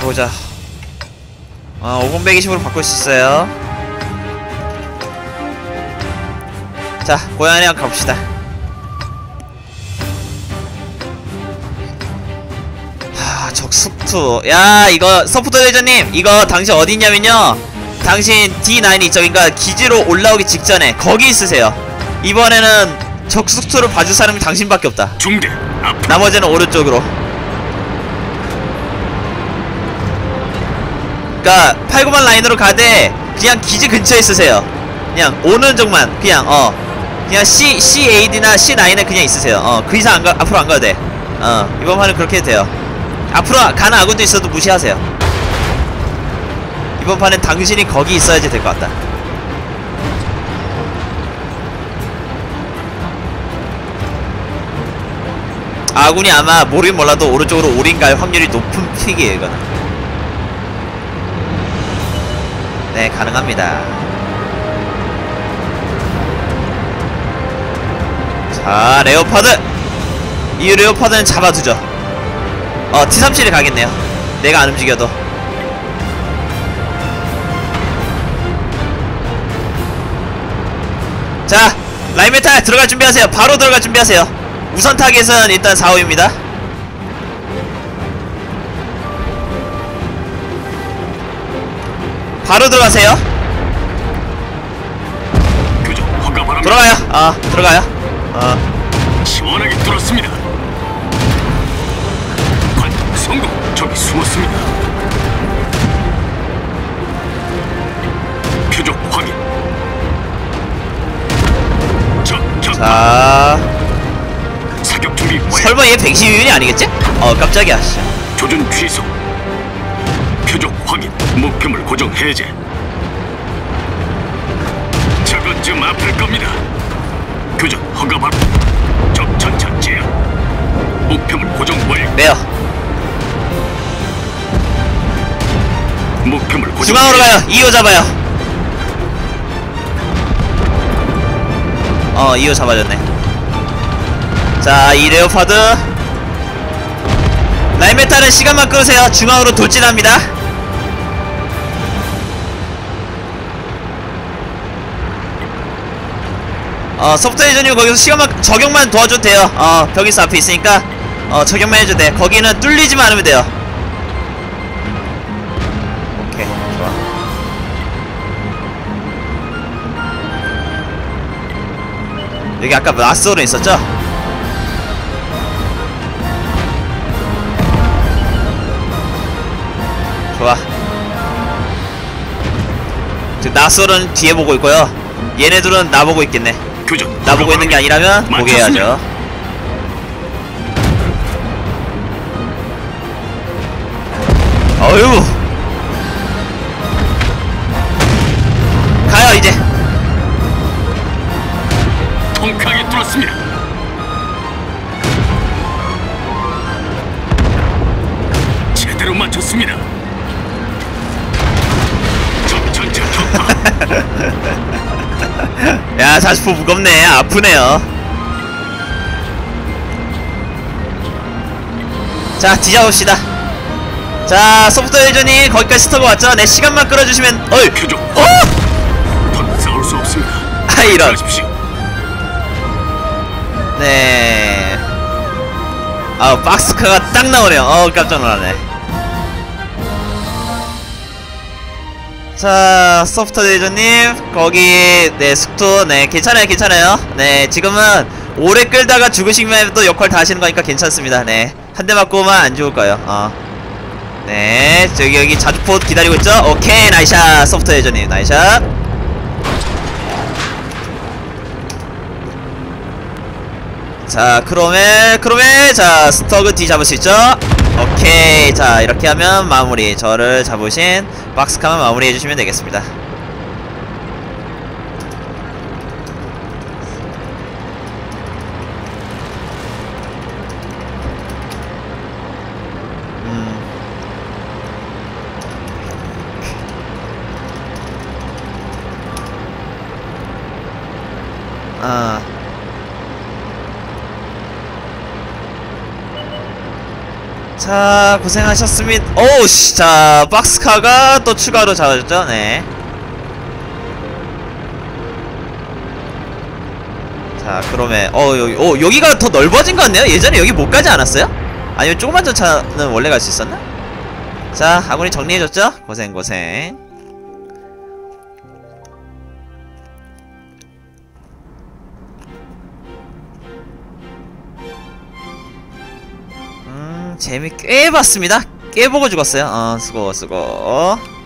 가보자. 어 50, 120으로 바꿀 수 있어요. 자 고양이 한번 가봅시다. 하 적숙투. 야 이거 서포터 레저님 이거 당신 어디 있냐면요. 당신 D9 이쪽인가 기지로 올라오기 직전에 거기 있으세요. 이번에는 적숙투를 봐줄 사람이 당신밖에 없다. 중대 나머지는 오른쪽으로 그니까 8, 9번 라인으로 가되 그냥 기지 근처에 있으세요. 그냥 오는 쪽만 그냥 어. 그냥 C, C8이나 C9에 그냥 있으세요. 어 그 이상 안 가, 앞으로 안 가도 돼어 이번 판은 그렇게 해도 돼요. 앞으로 가는 아군도 있어도 무시하세요. 이번 판은 당신이 거기 있어야지 될 것 같다. 아군이 아마 모르긴 몰라도 오른쪽으로 올인 갈 확률이 높은 픽이에요 이거는 네 가능합니다. 자 레오파드! 이 레오파드는 잡아두죠. 어 T37이 가겠네요. 내가 안 움직여도. 자 라인메탈 들어갈 준비하세요. 바로 들어갈 준비하세요. 우선 타겟은 일단 4호입니다 바로 들어가세요. 들어가요. 아 들어가요. 어 시원하게 뚫었습니다. 관통 성공. 저기 숨었습니다. 표적 확인. 자. 사격 준비 설마 얘 112유닛 아니겠지? 어 깜짝이야 씨. 조준 취소 표적 확인. 목표물 고정 해제. 저건 좀 아플 겁니다. 교전 허가 바로 적 전차 제압. 목표물 고정 완료. 매요 목표물 고정 중앙으로. 가요. 2호 잡아요. 어 2호 잡아줬네. 자 이 레오파드. 라인메탈은 시간만 끌으세요. 중앙으로 돌진합니다 어 소프트 에이전님 거기서 시간만 적용만 도와줘도 돼요. 어 벽이스 앞에 있으니까 어 적용만 해줘도 돼. 거기는 뚫리지만 않으면 돼요. 오케이 좋아. 여기 아까 라스오른 있었죠? 좋아. 지금 나솔은 뒤에 보고 있고요. 얘네들은 나 보고 있겠네 교전. 나 보고 있는 게 아니라면 보게 해야죠. 어휴. 가요 이제. 통쾌하게 뚫었습니다. 제대로 맞췄습니다. 적 전차 격파 야 40% 무겁네. 아프네요. 자 뒤잡읍시다. 자 소프트웨어 일전이 거기까지 스터고 왔죠? 내 시간만 끌어주시면 어이! 표적 어? 더 싸울 수 없습니다. 아 이런. 네. 아 박스카가 딱 나오네요. 어 깜짝 놀라네. 자 소프트 대전님 거기 네 숙소 네 괜찮아요 괜찮아요. 네 지금은 오래 끌다가 죽으시면 해도 역할 다 하시는 거니까 괜찮습니다. 네 한 대 맞고만 안 죽을 거예요. 어. 네 저기 여기 자주포 기다리고 있죠. 오케이 나이샷 소프트 대전님 나이샷. 자 크롬에 크롬에 자 스터그 D 잡을 수 있죠 오케이. 자 이렇게 하면 마무리. 저를 잡으신 박스카만 마무리 해주시면 되겠습니다 자 고생하셨습니다 오우씨 자 박스카가 또 추가로 잡아줬죠 네 자, 그러면 어 여기 어 여기가 더 넓어진 것 같네요. 예전에 여기 못 가지 않았어요? 아니면 조그만 저 차는 원래 갈 수 있었나? 자, 아군이 정리해줬죠? 고생 고생. 꽤 봤습니다. 꽤 보고 죽었어요. 어, 수고 수고.